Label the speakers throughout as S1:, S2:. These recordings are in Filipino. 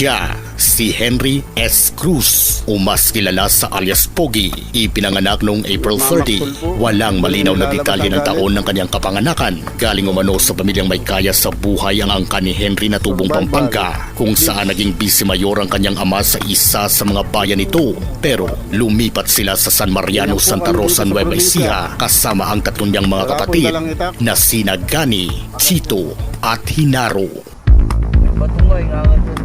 S1: Siya, si Henry S. Cruz, o mas kilala sa alias Pogi, ipinanganak noong April 30. Walang malinaw na detalye ng taon ng kanyang kapanganakan. Galing umano sa pamilyang may kaya sa buhay ang angka ni Henry na tubong Pampanga, kung saan naging vice mayor ang kanyang ama sa isa sa mga bayan nito. Pero lumipat sila sa San Mariano, Santa Rosa, Nueva Ecija kasama ang tatlong niyang mga kapatid na sina Gani, Chito at Hinaro.
S2: Batungay nga nga.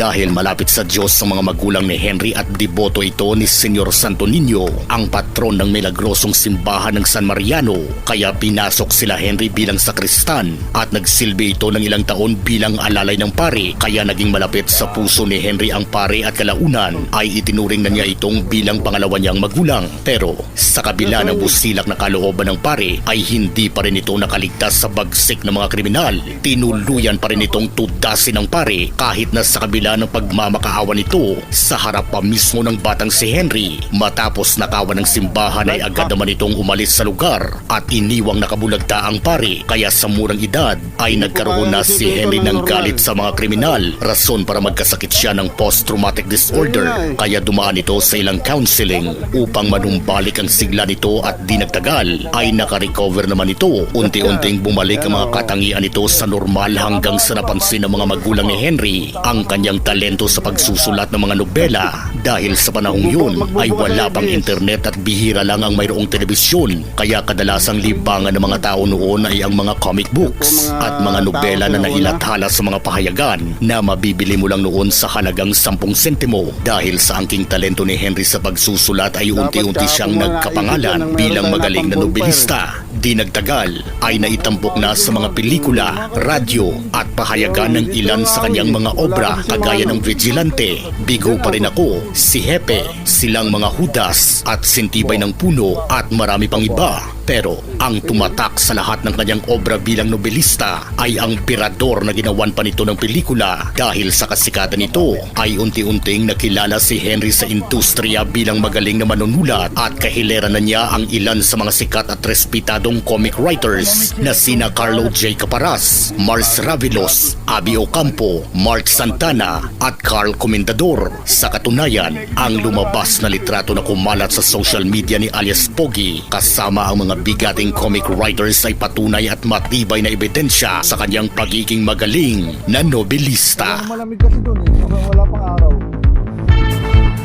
S1: Dahil malapit sa Diyos ang mga magulang ni Henry at deboto ito ni Senyor Santo Niño, ang patron ng milagrosong simbahan ng San Mariano, kaya pinasok sila Henry bilang sakristan at nagsilbi ito ng ilang taon bilang alalay ng pare, kaya naging malapit sa puso ni Henry ang pare at kalaunan ay itinuring na niya itong bilang pangalawa niyang magulang. Pero sa kabila ng busilak na kalooban ng pare ay hindi pa rin ito nakaligtas sa bagsik ng mga kriminal. Tinuluyan pa rin itong tudasin ng pare kahit na sa kabila ng pagmamakaawa nito sa harap pa mismo ng batang si Henry. Matapos nakawan ng simbahan ay agad naman itong umalis sa lugar at iniwang nakabulagta ang pare kaya sa murang edad ay nagkaroon na si Henry ng galit sa mga kriminal. Rason para magkasakit siya ng post-traumatic disorder. Kaya dumaan ito sa ilang counseling upang manumbalik ang sigla nito at di nagtagal ay nakarecover naman ito. Unti-unting bumalik ang mga katangian nito sa normal hanggang sa napansin ng mga magulang ni Henry ang kanyang talento sa pagsusulat ng mga nobela dahil sa panahong yun ay wala pang internet at bihira lang ang mayroong telebisyon. Kaya kadalasang libangan ng mga tao noon ay ang mga comic books at mga nobela na nailathala sa mga pahayagan na mabibili mo lang noon sa halagang 10 sentimo. Dahil sa angking talento ni Henry sa pagsusulat ay unti-unti siyang nagkapangalan bilang magaling na nobelista di nagtagal ay naitampok na sa mga pelikula, radyo at pahayagan ng ilan sa kanyang mga obra kagaya ng Vigilante, Bigo pa rin ako, Si Hepe, Silang mga Hudas at Sintibay ng Puno at marami pang iba. Pero ang tumatak sa lahat ng kanyang obra bilang nobelista ay ang pirador na ginawan pa nito ng pelikula dahil sa kasikatan nito ay unti-unting nakilala si Henry sa industriya bilang magaling na manunulat at kahilera na niya ang ilan sa mga sikat at respetadong comic writers na sina Carlo J. Caparas, Mars Ravilos, Abi Ocampo, Mark Santana at Carl Comendador. Sa katunayan, ang lumabas na litrato na kumalat sa social media ni alias Pogi kasama ang mga bigating comic writers ay patunay at matibay na ebidensya sa kanyang pagiging magaling na nobelista.
S2: Malamig kasi doon eh. Wala pang araw.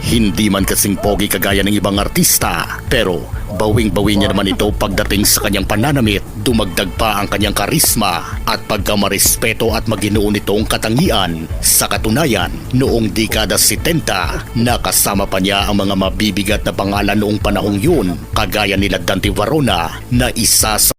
S1: Hindi man kasing pogi kagaya ng ibang artista, pero bawing-bawi niya naman ito pagdating sa kanyang pananamit, dumagdag pa ang kanyang karisma at pagkamarespeto at maginoon nitong katangian. Sa katunayan, noong dekada 70, nakasama pa niya ang mga mabibigat na pangalan noong panahong yun, kagaya nila Dante Varona na isa sa